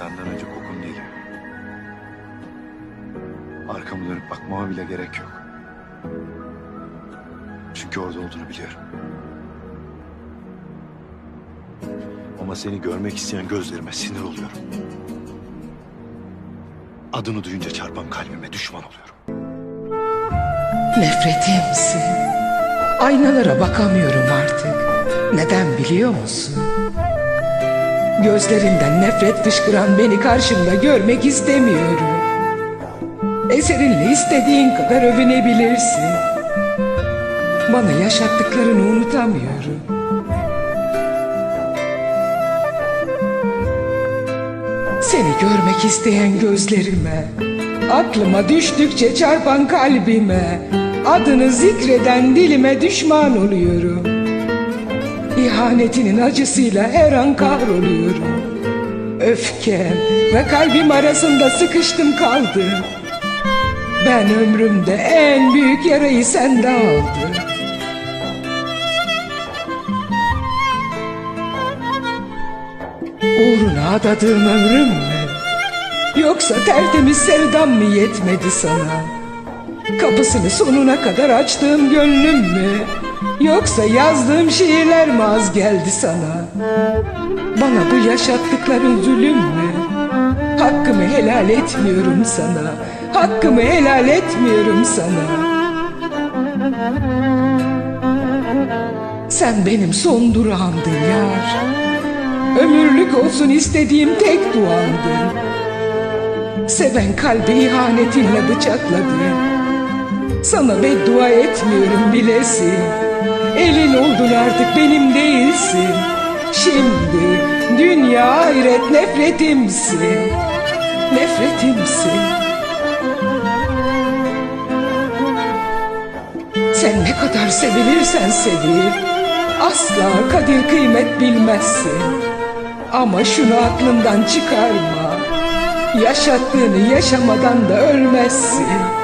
senden önce kokun geliyor. Arkamı dönüp bakmama bile gerek yok. Çünkü orada olduğunu biliyorum. Ama seni görmek isteyen gözlerime sinir oluyorum. Adını duyunca çarpan kalbime düşman oluyorum. Nefretimsin. Aynalara bakamıyorum artık. Neden biliyor musun? Gözlerinden nefret fışkıran beni karşımda görmek istemiyorum. Eserinle istediğin kadar övünebilirsin. Bana yaşattıklarını unutamıyorum. Seni görmek isteyen gözlerime, aklıma düştükçe çarpan kalbime, adını zikreden dilime düşman oluyorum. İhanetinin acısıyla her an kahroluyorum. Öfkem ve kalbim arasında sıkıştım kaldım. Ben ömrümde en büyük yarayı sende aldım. Uğruna adadığım ömrüm mü? Yoksa tertemiz sevdam mı yetmedi sana? Kapısını sonuna kadar açtığım gönlüm mü? Yoksa yazdığım şiirler mi az geldi sana? Bana bu yaşattıkların zulüm mü? Hakkımı helal etmiyorum sana. Hakkımı helal etmiyorum sana. Sen benim son durağımdın yar. Ömürlük olsun istediğim tek duamdı. Seven kalbi ihanetinle bıçakladı. Sana beddua etmiyorum bilesin. Elin oldun artık benim değilsin. Şimdi dünya ahiret nefretimsin. Nefretimsin. Sen ne kadar sevilirsen sevil, asla kadir kıymet bilmezsin. Ama şunu aklından çıkarma, yaşattığını yaşamadan da ölmezsin.